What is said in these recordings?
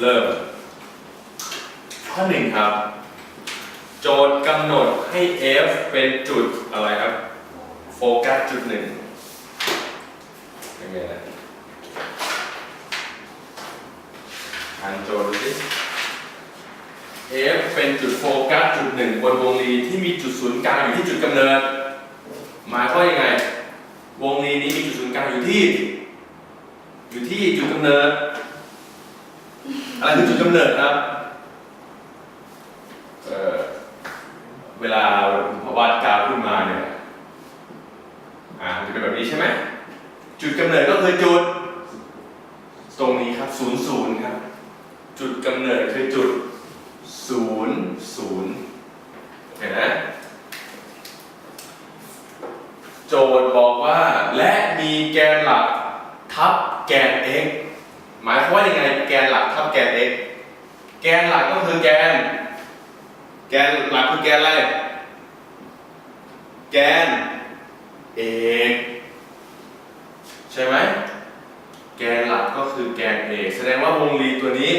เริ่ม ข้อหนึ่งครับ โจทย์กำหนดให้ f เป็นจุดอะไรครับ โฟกัสจุดหนึ่งยังไงนะอ่านโจทย์ดูสิ f เป็นจุดโฟกัสจุดหนึ่งบนวงรีที่มีจุดศูนย์กลางอยู่ที่จุดกำเนิด หมายความว่ายังไง วงรีนี้มีจุดศูนย์กลางอยู่ที่ อยู่ที่จุดกำเนิด อะไรคือจุดกำเนิดครับเอ่อเวลาวาดกราฟขึ้นมาเนี่ยอ่ามันจะเป็นแบบนี้ใช่ไหมจุดกำเนิดก็คือจุด ตรงนี้ครับศูนย์ศูนย์ครับ จุดกำเนิดคือจุดศูนย์ศูนย์เห็นไหมโจทย์บอกว่าและมีแกนหลักทับแกน x หมายความว่ายังไงแกนหลักทับแกน x แกนหลักก็คือแกน แกนหลักคือแกนอะไร แกนเอกใช่ไหมแกนหลักก็คือแกนเอกแสดงว่าวงรีตัวนี้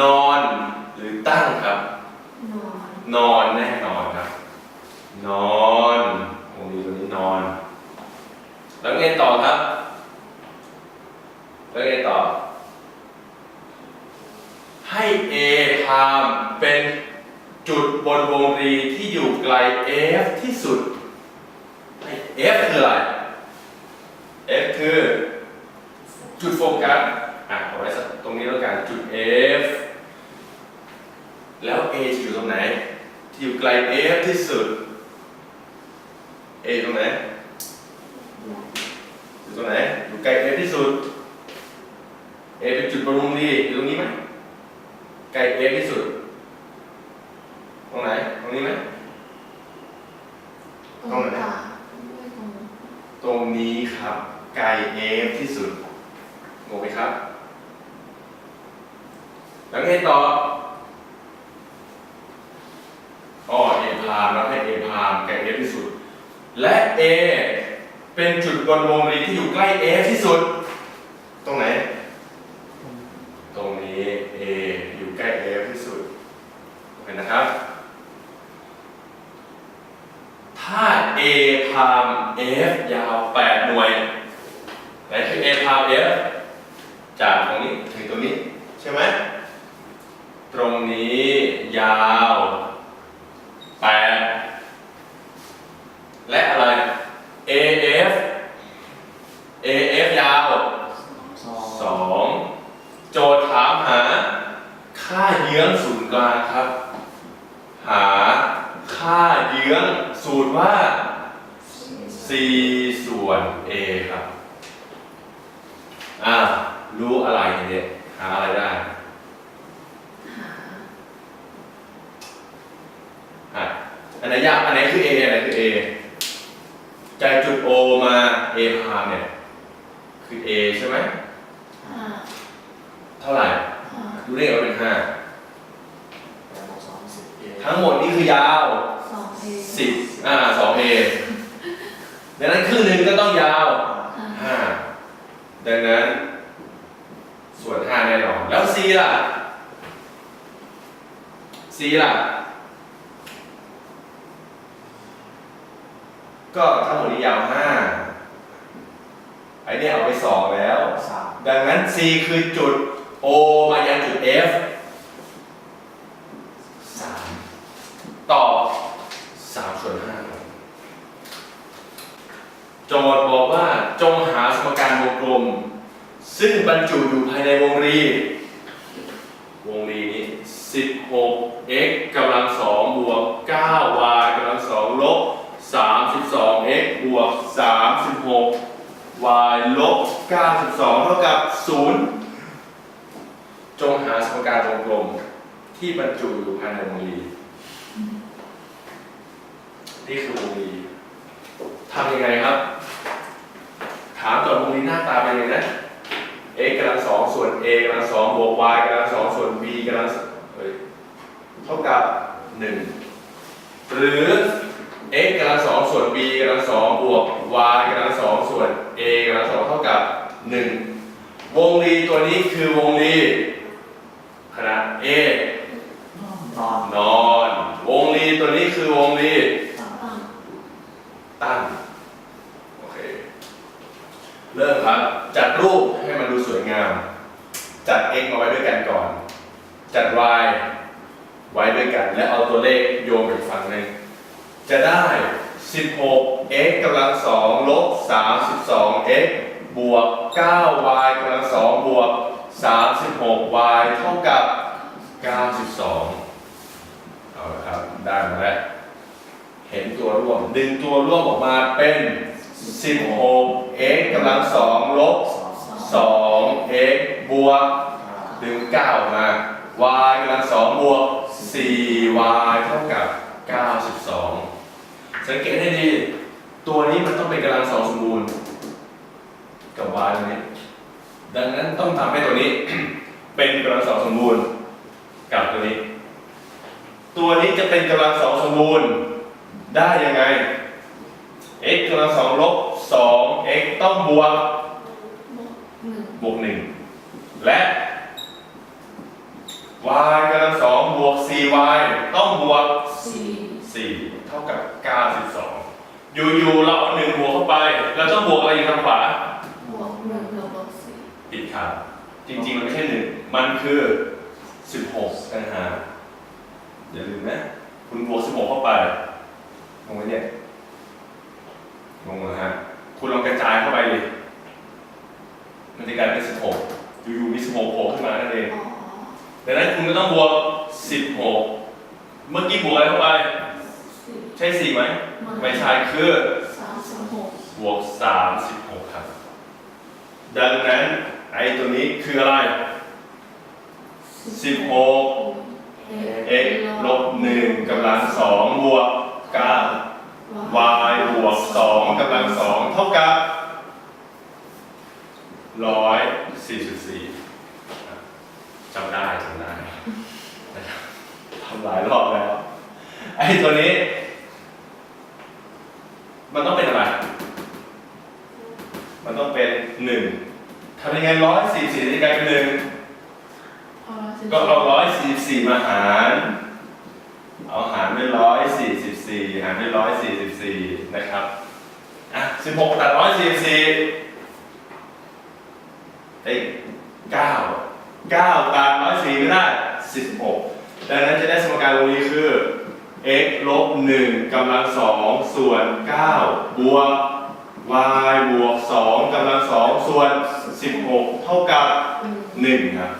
นอนหรือตั้งครับนอนนอนแน่นอนครับ นอนวงรีตัวนี้นอน แล้วไงต่อครับ แล้วไงต่อ ให้ A พามเป็นจุดบนวงรีที่อยู่ไกล F ที่สุด F คืออะไร F คือจุดโฟกัส อะเอาไว้ตรงนี้แล้วกัน จุด F แล้ว A จะอยู่ตรงไหน ที่อยู่ไกล F ที่สุด A ตรงไหน อยู่ตรงไหน อยู่ไกล F ที่สุด A เป็น จุดบรมดีอยู่ตรงนี้ไหมไก่เอฟที่สุด ตรงไหน ตรงนี้ไหม ตรงกลางไม่ตรง ตรงนี้ครับ ไกล F ที่สุด งงไหมครับ แล้วไงต่ออ๋อ A พามแล้วให้ A พามไกล F ที่สุด และ A เป็นจุดบนวงรีที่อยู่ใกล้ F ที่สุด ตรงไหน ตรงนี้ A อยู่ใกล้ F ที่สุดเห็นนะครับ ถ้า A พาม F ยาว 8 หน่วย ไหนคือ A พาม F จากตรงนี้ถึงตรงนี้ ใช่ไหม ตรงนี้ยาว 8 และอะไร AF AF ยาว 2 โจทย์ถามหา ค่าเยื้องศูนย์กลางครับ หาค่าเยื้องสูตรว่า c ส่วน a ครับ อ่า รู้อะไรเนี่ยหาอะไรได้หาอะ อันไหนยาก อันไหนคือ a อันไหนคือ a จากจุด o มา a พามเนี่ย คือ a ใช่ไหมห้าเท่าไหร่ห้าดูได้ไงว่าเป็น5สองสิบเอทั้งหมดนี่คือยาวสองเอ10อ่า 2a ดังนั้นครึ่งหนึ่งก็ต้องยาวห้า5ดังนั้น ส่วน5แน่นอน แล้ว c ล่ะ c ล่ะ ก็ทั้งหมดนี้ยาว5ไอเนี่ยเอาไป2แล้วสามดังนั้น c คือจุด o มายังจุด f 3ตอบ 3 ส่วน 5 โจ ทย์บอกว่าจงหาสมการวงกลม ซึ่งบรรจุอยู่ภายในวงรี วงรีนี้ 16 x กำลัง2บวก 9 y กำลัง2ลบ 32 x บวก 36 y ลบ 92 เท่ากับ 0 จงหาสมการวงกลม ที่บรรจุอยู่ภายในวงรี นี่คือวงรีทำยังไงครับ ถามก่อนวงรีหน้าตาเป็นยังไงนะ x กำลังสองส่วน a กำลังสองบวก y กำลังสองส่วน b กำลังเอ้ยเท่ากับ 1 หรือ x กำลังสองส่วน b กำลังสองบวก y กำลังสองส่วน a กำลังสองเท่ากับ 1 วงรีตัวนี้คือวงรีนอนนอน วงรีตัวนี้คือวงรีตั้งตั้งโอเค เริ่มครับ จัดรูปให้มันดูสวยงาม จัด x มาไว้ด้วยกันก่อน จัด y ไว้ด้วยกัน และเอาตัวเลขโยงไปอีกฝั่งหนึ่งจะได้ 16 x กำลัง2ลบ32 x บวก 9y กำลัง2บวก 36y เท่ากับ 92 เอาละครับ ได้มาแล้ว เห็นตัวร่วม ดึงตัวร่วมออกมาเป็น 16 x กำลัง2ลบสอง2 x บวกดึง9มา y กำลัง2บวก 4y เท่ากับ 92 สังเกตให้ดี ตัวนี้มันต้องเป็นกำลังสองสมบูรณ์ กับ y ตัวนี้ ดังนั้นต้องทำให้ตัวนี้ เป็นกำลังสองสมบูรณ์กับตัวนี้ ตัวนี้จะเป็นกำลังสองสมบูรณ์ได้ยังไง x กำลังสองลบ2 x ต้องบวกหนึ่งบวกหนึ่งและ y กำลังสองบวก 4y ต้องบวกสี่4เท่ากับ 92 อยู่ๆเราเอาหนึ่งบวกเข้าไป เราต้องบวกอะไรอยู่ทางขวาบวกหนึ่งบวกสี่ผิดครับ จริงๆ มันไม่ใช่หนึ่งมันคือ 16นะฮะอย่าลืมนะ คุณบวก 16 เข้าไปงงไหมเนี่ย งงนะฮะคุณลองกระจายเข้าไปดิมันจะกลายเป็น16อยู่ๆมี16โผล่ขึ้นมานั่นเองอ๋อดังนั้นคุณก็ต้องบวก16เมื่อกี้บวกอะไรเข้าไปสี่ใช่4ไหมไม่ใช่คือสามสิบหกบวก36ครับ ดังนั้นไอ้ตัวนี้คืออะไร16 x ลบ1กำลัง2บวก9 y บวก2กำลังสองเท่ากับ144จำได้จำได้ทำหลายรอบแล้ว ไอ้ตัวนี้ มันต้องเป็นอะไร มันต้องเป็น 1ทำยังไง144จะกลายเป็น 1 ก็เอา144 มาหาร เอาหารด้วย144 หารด้วย144 นะครับอะ16 ตัดร้อย44เอ้ย9 9 ตัดร้อย4ไม่ได้ 16 ดังนั้นจะได้สมการตรงนี้คือ x ลบ1กำลัง2ส่วน 9 บวก y บวก 2กำลัง2ส่วน 16 เท่ากับ 1 ครับ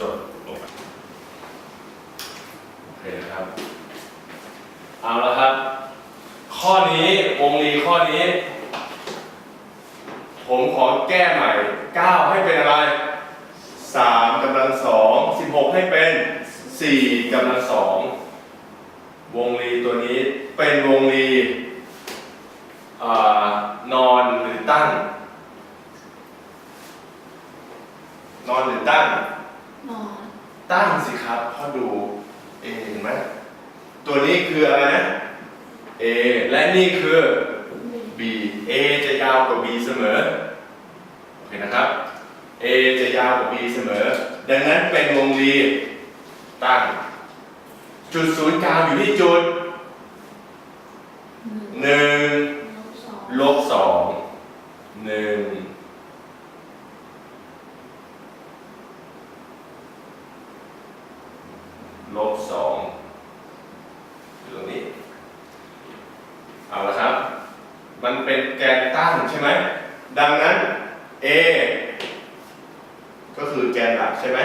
จบโอเคครับ เอาละครับ ข้อนี้วงลีข้อนี้ ผมขอแก้ใหม่ 9 ให้เป็นอะไร 3กำลัง2 16 ให้เป็น 4กำลัง2วงลีตัวนี้เป็นวงลีอ่านอนหรือตั้ง นอนหรือตั้ง นอน ตั้งสิครับเพราะดู A เห็นไหม ตัวนี้คืออะไรนะ A และนี่คือ B A จะยาวกว่า B เสมอ โอเคนะครับ A จะยาวกว่า B เสมอ ดังนั้นเป็นวงรีตั้งจุดศูนย์กลางอยู่ที่จุดหนึ่ง1ลบสองลบ2 1ลบ2อยู่ตรงนี้ เอาละครับ มันเป็นแกนตั้งใช่ไหม ดังนั้น A ก็คือแกนหลักใช่ไหม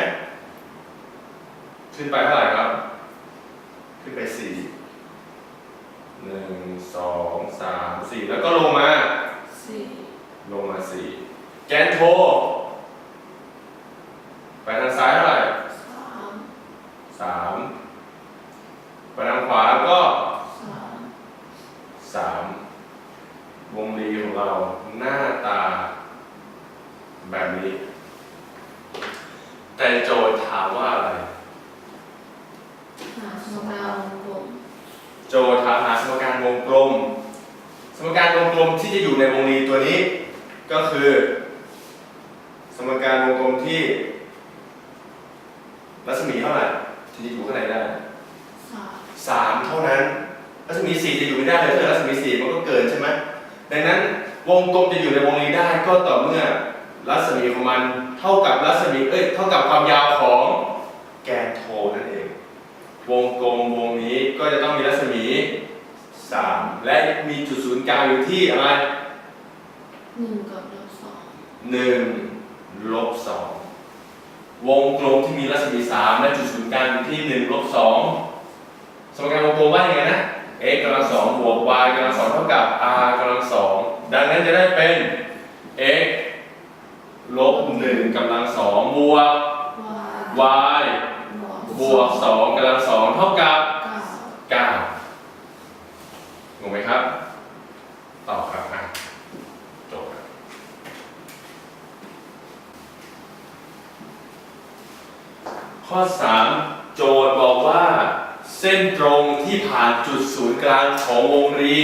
ขึ้นไปเท่าไหร่ครับ ขึ้นไป 4 1 2 3 4 แล้วก็ลงมาสี่ลงมาสี่แกนโท ไปทางซ้ายเท่าไหร่ สาม สามไปทางขวาก็ สาม สามวงรีของเราหน้าตา แบบนี้ แต่โจทย์ถามว่าอะไร หาสมการวงกลม โจทย์ถามหาสมการวงกลม สมการวงกลมที่จะอยู่ในวงรีตัวนี้ ก็คือ สมการวงกลมที่ รัศมีเท่าไหร่ที่จะอยู่ข้างในได้สามสามเท่านั้น รัศมีสี่จะอยู่ไม่ได้เลยถ้าเกิดรัศมีสี่มันก็เกินใช่ไหมดังนั้นวงกลมจะอยู่ในวงนี้ได้ก็ต่อเมื่อรัศมีของมันเท่ากับรัศมีเอ้ยเท่ากับความยาวของแกนโทนั่นเอง วงกลมวงนี้ก็จะต้องมีรัศมีสามและมีจุดศูนย์กลางอยู่ที่อะไรหนึ่งกับลบสองหนึ่งลบสองวงกลมที่มีรัศมีสามและจุดศูนย์กลางอยู่ที่หนึ่งลบสองสมการวงกลมว่าอยังไงนะ x กำลังสองบวก y กำลังสองเท่ากับ r กำลังสองดังนั้นจะได้เป็น x ลบหนึ่งกำลังสองบวกวาย y บวกบวกสองกำลังสองเท่ากับเก้า9งงไหมครับตอบครับอะจบครับข้อ3โจทย์บอกว่า เส้นตรงที่ผ่านจุดศูนย์กลางของวงรี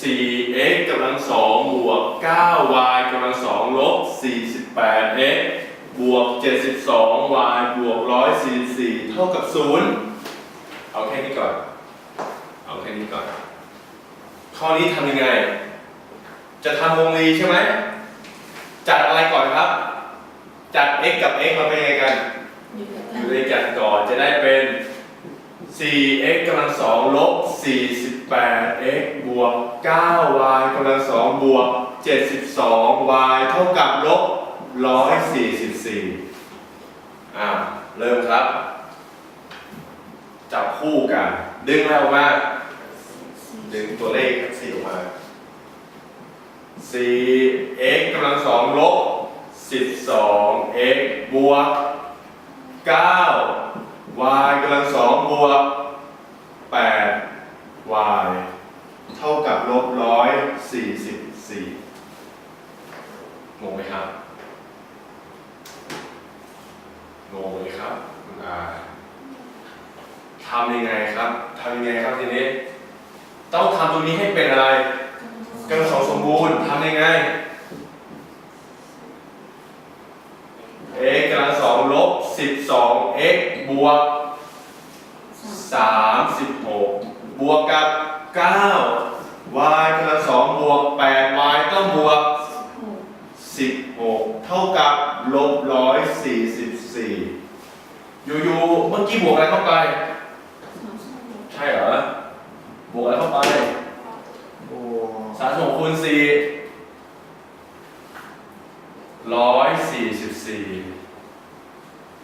4x กำลัง2บวก 9y กำลัง2ลบ 48x บวก 72y บวก 144 เท่ากับ 0 เอาแค่นี้ก่อน เอาแค่นี้ก่อน ข้อนี้ทำยังไง จะทำวงรีใช่ไหม จัดอะไรก่อนครับ จัด x กับ x มาเป็นยังไงกันอยู่ด้วยกันยู่ด้วยกันก่อนจะได้เป็น 4x กำลัง2ลบ 48x บวก 9y กำลัง2บวก 72y เท่ากับลบ 144อ่าเริ่มครับ จับคู่กัน ดึงแล้วมาดึงตัวเลขสี่ออกมา 4x กำลังสองลบ 12x บวก 9y กำลังสองบวก 8y เท่ากับลบร้อยสี่สิบสี่งงไหมครับ งงไหมครับคุณอาทำยังไงครับทำยังไงครับทีนี้ ต้องทำตรงนี้ให้เป็นอะไรกำลังสองสมบูรณ์ทำยังไง x กำลังสองลบสิบสอง x บวกสามสามสิบหกบวกกับเก้า y กำลังสองบวกแปด y ต้องบวกสิบ หกเท่ากับลบร้อยสี่สิบสี่อยู่ๆ เมื่อกี้บวกอะไรเข้าไป ใช่เหรอ บวกอะไรเข้าไปโอ้สามสิบหกคูณสี่ร้อยสี่สิบสี่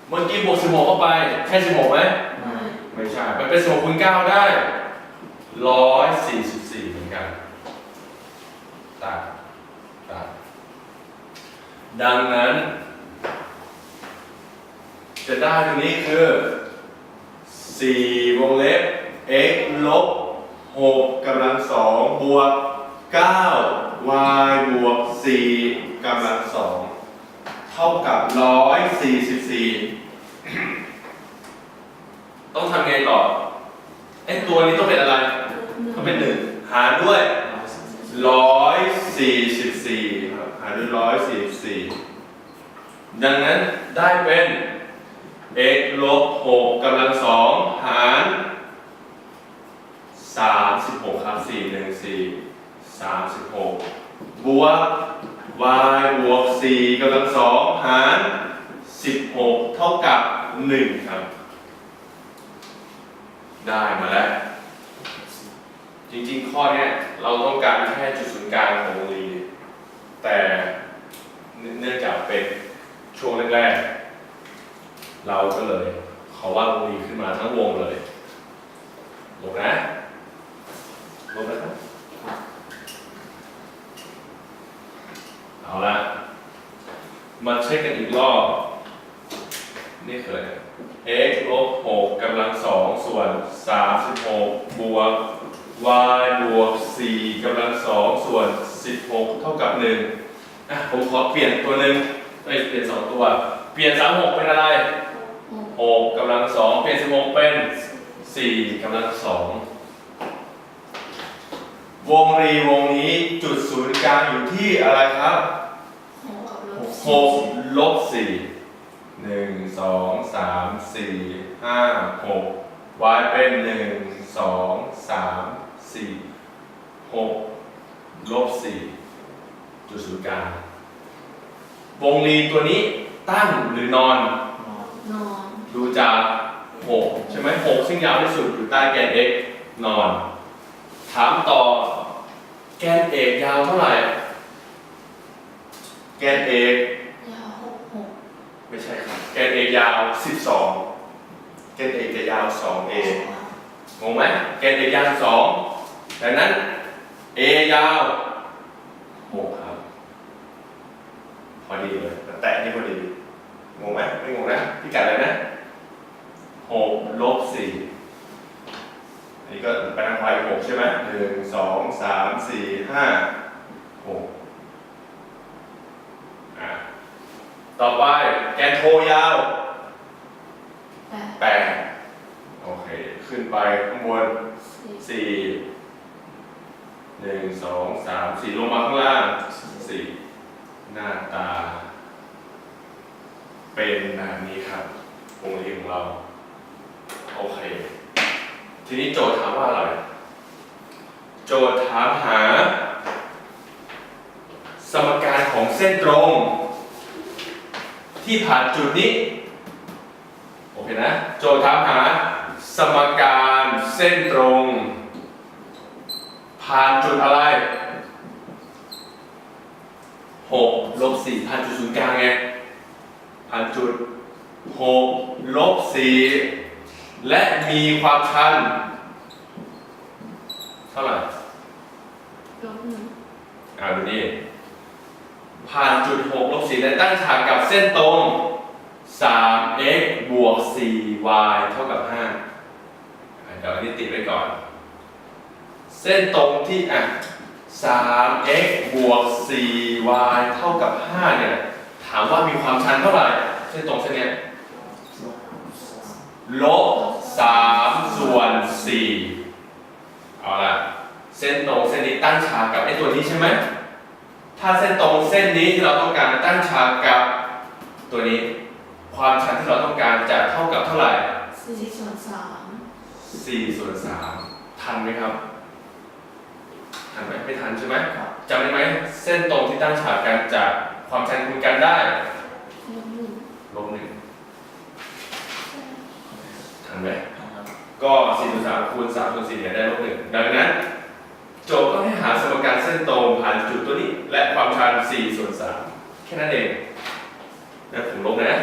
เมื่อกี้บวกสิบหกเข้าไปแค่สิบหกไหม ไม่ใช่ มันเป็นสิบหกคูณเก้าได้ร้อยสี่สิบสี่เหมือนกันตัดตัด ดังนั้น จะได้ตรงนี้คือ 4 วงเล็บ x ลบ 6กำลัง2บวก 9 y บวก 4กำลัง2เท่ากับ 144 ต้องทำไงต่อไอ้ตัวนี้ต้องเป็นอะไรต้อเป็นหนึ่งหารด้วย 144 หารด้วยร้อยสี่สี่ดังนั้นได้เป็น x ลบหกกำลังสองหารสามสิบหกครับสี่หนึ่งสี่สามสิบหกบวก y บวกสี่กำลังสองหารสิบหกเท่ากับหนึ่งครับ ได้มาแล้ว จริงๆ ข้อเนี้ยเราต้องการแค่จุดศูนย์กลางของวงรี แต่เนื่องจากเป็นช่วงแรกๆ เราก็เลยขอว่าวงรีขึ้นมาทั้งวงเลยลงนะลงนะครับเอาละมาเช็คกันอีกรอบ นี่คืออะไร x ลบ6กำลังสองส่วน 36 บวก y บวก4กำลังสองส่วน 16 เท่ากับ1อะผมขอเปลี่ยนตัวหนึ่งเอ้ยเปลี่ยน 2 ตัว เปลี่ยน 36 เป็นอะไรหก6กำลังสองเปลี่ยน 16 เป็น 4กำลังสองวงรีวงนี้จุดศูนย์กลางอยู่ที่อะไรครับหกลบหกลบสี่หนึ่งสองสามสี่ห้าหก y เป็นหนึ่งสองสามสี่หก ลบสี่จุดศูนย์กลางวงรีตัวนี้ตั้งหรือนอน นอนนอนดูจากหกใช่ไหมหกซึ่งยาวที่สุดอยู่ใต้แกน x นอน ถามต่อแกนเอกยาวเท่าไหร่ แกนเอกยาวหกหกไม่ใช่ครับ แกนเอกยาว 12 แกนเอกจะยาว 2a งงไหมแกนเอกยาว 2 ดังนั้น a ยาว6ครับ พอดีเลย แตะนี่พอดี งงไหมไม่งงนะพี่กัดอะไรนะ6ลบ4อันนี้ก็ไปทางควายหกใช่ไหมหนึ่งสองสามสี่ห้าหกอะต่อไปแกนโทยาวแปดแปดโอเค ขึ้นไปข้างบนสี่สี่ หนึ่งสองสามสี่ลงมาข้างล่างสี่หน้าตา เป็นแบบนี้ครับวงเรียนของเรา โอเค ทีนี้โจทย์ถามว่าอะไร โจทย์ถามหา สมการของเส้นตรง ที่ผ่านจุดนี้ โอเคนะ โจทย์ถามหา สมการเส้นตรง ผ่านจุดอะไร6ลบ4ผ่านจุดศูนย์กลางไงผ่านจุด6ลบ4และมีความชัน เท่าไหร่ลบหนึ่งอ่าดูนี่ผ่านจุด6ลบ4และตั้งฉากกับเส้นตรง 3x บวก 4y เท่ากับ5อะเดี๋ยวอันนี้ติดไว้ก่อน เส้นตรงที่อะ 3x บวก 4y เท่ากับ 5 เนี่ย ถามว่ามีความชันเท่าไหร่ เส้นตรงเส้นเนี้ยลบ 3 ส่วน 4 เอาละเส้นตรงเส้นนี้ตั้งฉากกับไอ้ตัวนี้ใช่ไหม ถ้าเส้นตรงเส้นนี้ที่เราต้องการตั้งฉากกับตัวนี้ ความชันที่เราต้องการจะเท่ากับเท่าไหร่สี่ส่วนสาม4ส่วน3ทันไหมครับ ทันไหมไม่ทันใช่ไหมครับ จำได้ไหมเส้นตรงที่ตั้งฉากกันจากความชันคูณกันได้ลบหนึ่งทันไหมนะครับก็4ส่วน3คูณ3ส่วน4เนี่ยได้ลบหนึ่งดังนั้น โจทย์ก็ให้หาสมการเส้นตรงผ่านจุดตัวนี้ และความชัน4ส่วน3แค่นั้นเองนะผมลบนะ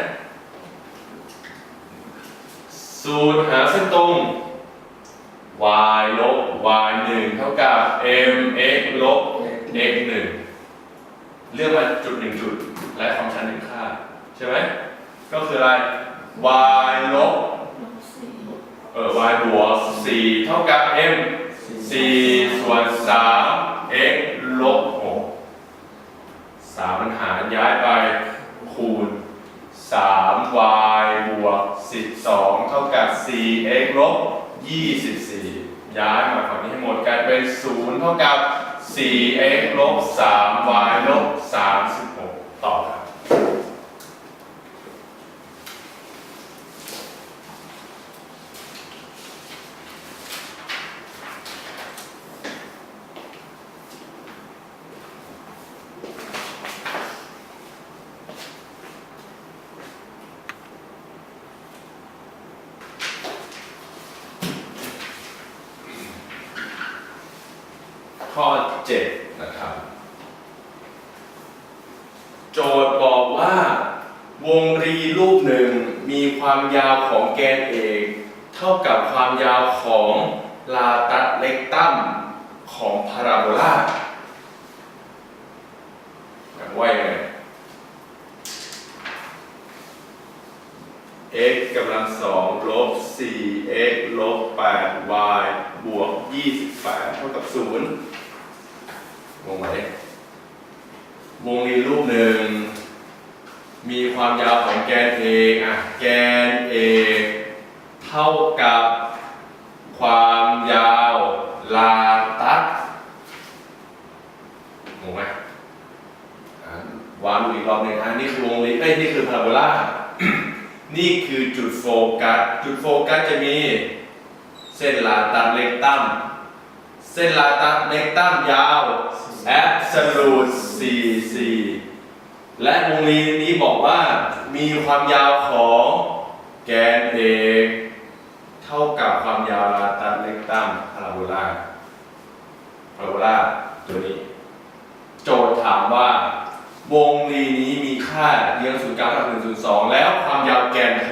สูตรหาเส้นตรง y ลบ y 1เท่ากับ mx ลบ x 1เลือกมาจุดหนึ่งจุด และความชันหนึ่งค่า ใช่ไหม ก็คืออะไร y ลบลบสี่เออ y บวก4เท่ากับ m 4ส่วน3 x ลบ6 3มันหารย้ายไปคูณ 3y บวก12 เท่ากับ 4x ลบ 24 ย้ายมาฝั่งนี้ให้หมดกลายเป็น0เท่ากับ 4x ลบ 3y ลบ 36 ต่อครับ ข้อ 7 นะครับ โจทย์บอกว่า วงรีรูปหนึ่งมีความยาวของแกนเอก เท่ากับความยาวของลาตัสเล็กตัมของพาราโบลาว่ายังไง x กำลังสองลบ 4x ลบ 8y บวก 28 เท่ากับ 0 งงไหมวงรีรูปหนึ่ง มีความยาวของแกน a อะแกน a เท่ากับความยาวลาตัสงงไหมวางดูอีกรอบหนึ่งอะนี่คือวงรีเอ้ยนี่คือพาราโบลานี่คือจุดโฟกัส จุดโฟกัสจะมี เส้นลาตัดเล็กตั้มเส้นลาตัดเล็กตั้มยาว absolute 44 และวงรีนี้บอกว่า มีความยาวของแกนเอกเท่ากับความยาวลาตัดเล็กตั้มพาราโบลาพาราโบลาตัวนี้ โจทย์ถามว่า วงรีนี้มีค่าเรียงศูนย์กลางกับ102แล้วความยาวแกนโท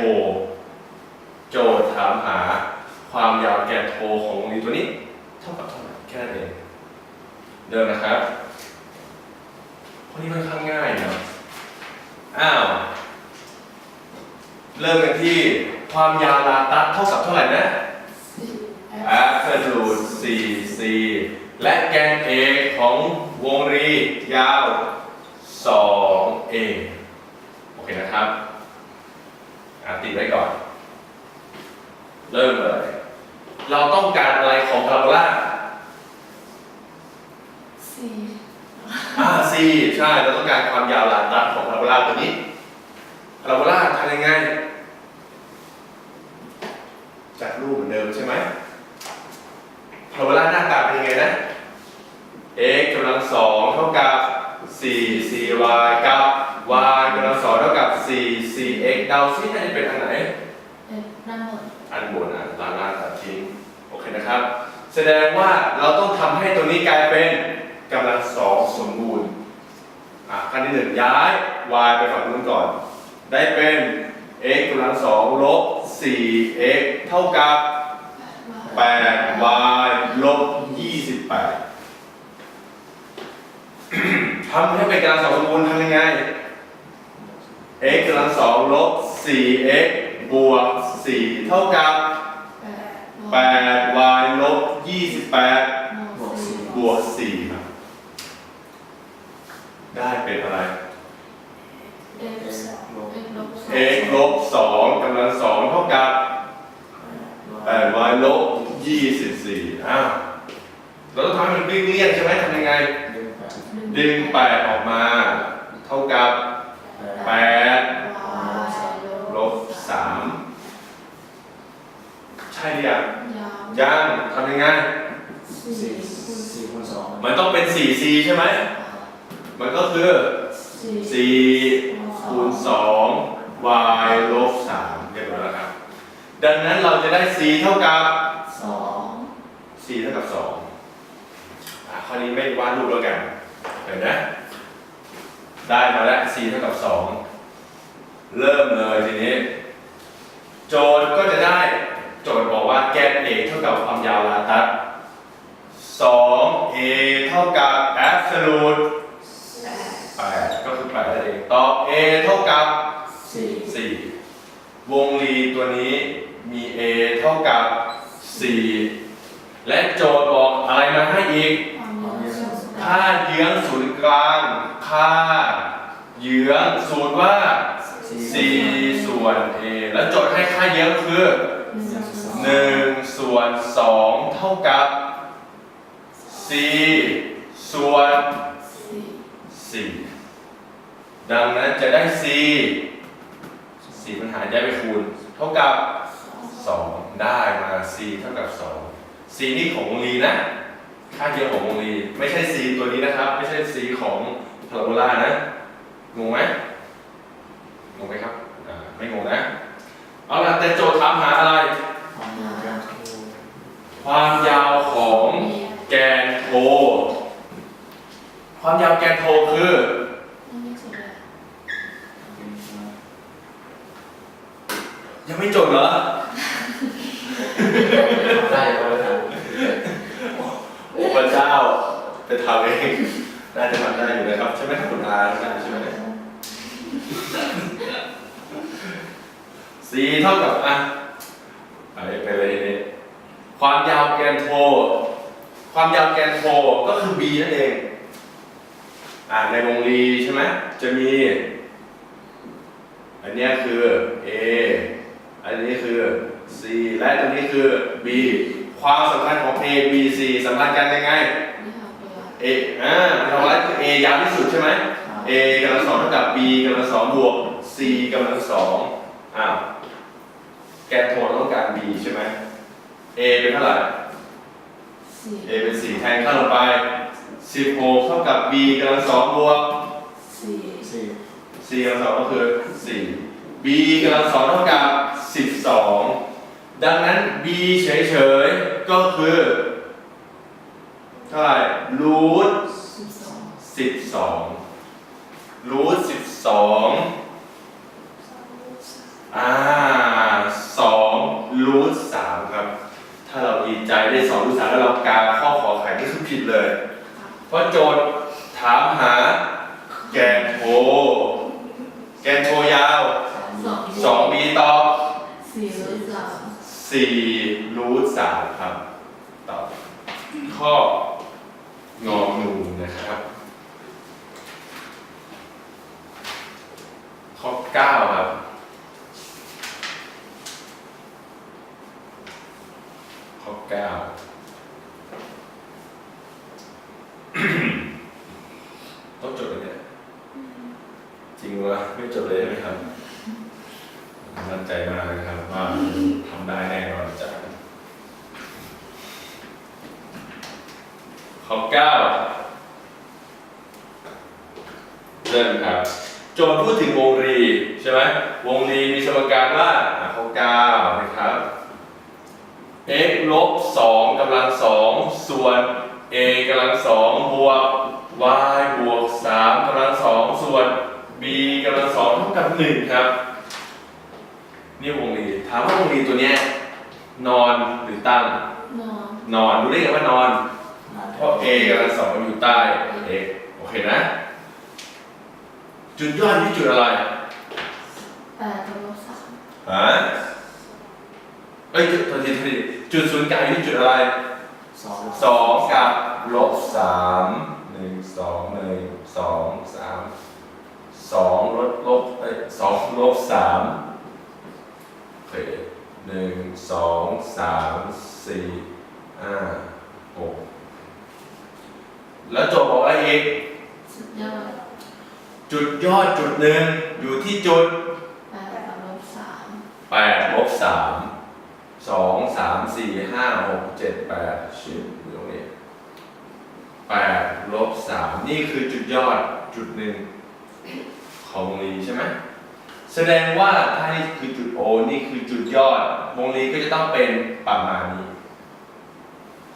โจทย์ถามหาความยาวแกนโทของวงรีตัวนี้ เท่ากับเท่าไหร่แค่นั้นเองเดิมนะครับข้อนี้ค่อนข้างง่ายนะอ้าว เริ่มกันที่ความยาวลาตัสเท่ากับเท่าไหร่นะสี่ absolute 4 c และแกน a ของวงรียาว 2 a โอเคนะครับอะติดไว้ก่อน เริ่มเลย เราต้องการอะไรของพาราโบลาสี่อ่า c ใช่ เราต้องการความยาวลาตัสของพาราโบลาตัวนี้พาราโบลาทำยังไง จากรูปเหมือนเดิมใช่ไหมพาราโบลาหน้าตาเป็นยังไงนะ x กำลังสองเท่ากับ4 cy กับ y กำลังสองเท่ากับ4 cx เดาซิน่าจะเป็นอันไหน เอ็ดนั่นหมดอันบนอะล้างหน้าตัดทิ้งโอเคนะครับ แสดงว่าเราต้องทำให้ตัวนี้กลายเป็นกำลังสองสมบูรณ์อะขั้นที่หนึ่งย้าย y ไปฝั่งนู้นก่อน ได้เป็น x กำลังสองลบ 4x เท่ากับ 8y ลบ 28ทำให้เป็นกำลังสองสมบูรณ์ทำยังไง x กำลังสองลบ 4x บวก 4 เท่ากับแปด 8y ลบ 28บวกสี่บวก 4 ครับ ได้เป็นอะไรเอ็กซ์ เอ็กซ์ลบสอง x ลบ2กำลังสองเท่ากับ 8y ลบ24อ้าวเราต้องทำให้มันเลี่ยงๆใช่ไหมทำยังไง ดึงแปดดึง8ออกมา เท่ากับแปด8ลบ3ใช่หรือยังยาวยังทำยังไงสี่สี่คูณสี่คูณสองมันต้องเป็น 4c ใช่ไหมมันก็คือสี่4คูณ2 y ลบ3เรียบร้อยแล้วครับ ดังนั้นเราจะได้ c เท่ากับ สอง c เท่ากับ2อะข้อนี้ไม่วาดรูปแล้วกันเห็นไหมได้มาแล้ว c เท่ากับ2เริ่มเลยทีนี้ โจทย์ก็จะได้ โจทย์บอกว่าแกน a เท่ากับความยาวลาตัส 2a เท่ากับ absolute แปด8ก็คือ8นั่นเองตอบ a เท่ากับ สี่วงรีตัวนี้มี a เท่ากับ 4 และโจทย์บอกอะไรมาให้อีก ค่าเยื้องศูนย์กลาง ค่าเยื้องสูตรว่า 4 ส่วน a แล้วโจทย์ให้ค่าเยื้องคือ 1 ส่วน 2 เท่ากับ 4 ส่วน 4 ดังนั้นจะได้ 4 สี่ปัญหารย้าไปคูณ เท่ากับสองได้มาสี่เท่ากับสองสี่นี่ของวงรีนะ ค่าเดียวของวงรีไม่ใช่สี่ตัวนี้นะครับ ไม่ใช่สี่ของพาราโบลานะงงไหมงงไหมครับไม่งงนะ เอาล่ะแต่โจทย์ถามหาอะไร ความยาวของแกนโท ความยาวแกนโทคือ ยังไม่จบเหรอ ได้ก็แล้วกันโอ้พระเจ้าไปทำเองน่าจะทำได้อยู่นะครับใช่ไหมครับคุณอาใช่ไหม c เท่ากับอะไปไปเลยนี่ความยาวแกนโท ความยาวแกนโทก็คือ b นั่นเอง อ่าในวงรีใช่ไหมจะมี อันเนี้ยคือ a อันนี้คือ c และตัวนี้คือ b ความสำคัญของ a b c สัมพันธ์กันยังไงนี่ค่ะเวลา a อ่าเราว่าคือ a ยาวที่สุดใช่ไหม a กำลังสองเท่ากับ b กำลังสองบวก c กำลังสองอ้าวแกนโทนต้องการ b ใช่ไหม a เป็นเท่าไหร่สี่ a เป็นสี่แทนข้างลงไป16เท่ากับ b กำลังสองบวกสี่สี่ c กำลังสองก็คือ4 b กำลังสองเท่ากับ 12 ดังนั้น b เฉยๆ ก็คือ เท่าไหร่รูทสิบสอง12รูท12อ่าสองรูทสามครับ ถ้าเราดีใจได้สองรูทสามแล้วเรากาข้อขอไข่นี่คือผิดเลย เพราะโจทย์ถามหาแกนโท แกนโทยาว สองสองบีตอบสี่หรือสามสี่รูทสามครับตอบข้ององูนะครับ ข้อเก้าครับ ข้อเก้า ต้องจดเลยเนี่ย จริงวะไม่จดเลยไหมครับ มั่นใจมากเลยครับว่าทำได้แน่นอนจ้ะข้อเก้าเริ่มครับ โจทย์พูดถึงวงรีใช่ไหมวงรีมีสมการว่าอะข้อเก้านะครับ x ลบสองกำลังสองส่วน a กำลังสองบวก y บวกสามกำลังสองส่วน b กำลังสองเท่ากับหนึ่งครับ นี่วงรีถามว่าวงรีตัวเนี้ยนอนหรือตั้ง นอนนอนรู้ได้ไงว่านอนมาเพราะ a กำลังสองมันอยู่ใต้ x โอเคนะ จุดยอดที่จุดอะไรแปดลบสามฮะเอ้ยจุดโทษทีโทษทีจุดศูนย์กลางอยู่ที่จุดอะไรสองสองกับลบสามหนึ่งสองหนึ่งสองสามสองลบลบเอ้ยสองลบสามโอเคหนึ่งสองสามสี่ห้าหกแล้วโจทย์บอกอะไรอีก สุดยอด จุดยอดจุดหนึ่งอยู่ที่จุดแปดกับลบสามแปดลบสามสองสามสี่ห้าหกเจ็ดแปดชิบอยู่ตรงนี้แปดลบสามนี่คือจุดยอดจุดหนึ่งของวงรีใช่ไหมแสดงว่าถ้านี่คือจุด O นี่คือจุดยอดวงรีก็จะต้องเป็นประมาณนี้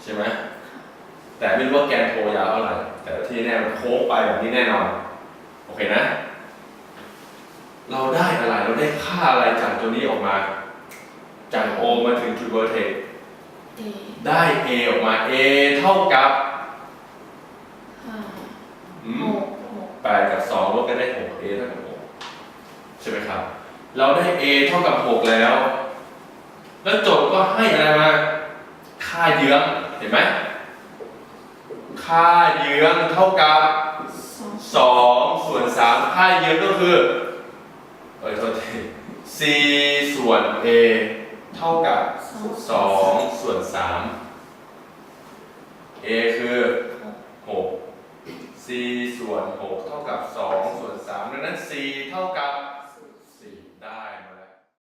ใช่ไหมแต่ไม่รู้ว่าแกนโทยาวเท่าไหร่แต่ที่แน่มันโค้งไปแบบนี้แน่นอน โอเคนะ เราได้อะไร เราได้ค่าอะไรจากตัวนี้ออกมา จาก O มาถึงจุดเวอร์เทกเอได้ A ออกมา A เท่ากับห้าอืหมกหกแปดกับสองลบกันได้หก A เท่ากับหกใช่ไหมครับ เราได้ A เท่ากับหกแล้ว แล้วโจทย์ก็ให้อะไรมา ค่าเยื้อง เห็นไหม ค่าเยื้องเท่ากับ สองส่วนสามค่าเยื้องก็คือเอ้ยโทษที c ส่วน a เท่ากับสองสองส่วนสาม a คือหก c ส่วนหกเท่ากับสองส่วนสามดังนั้น c เท่ากับ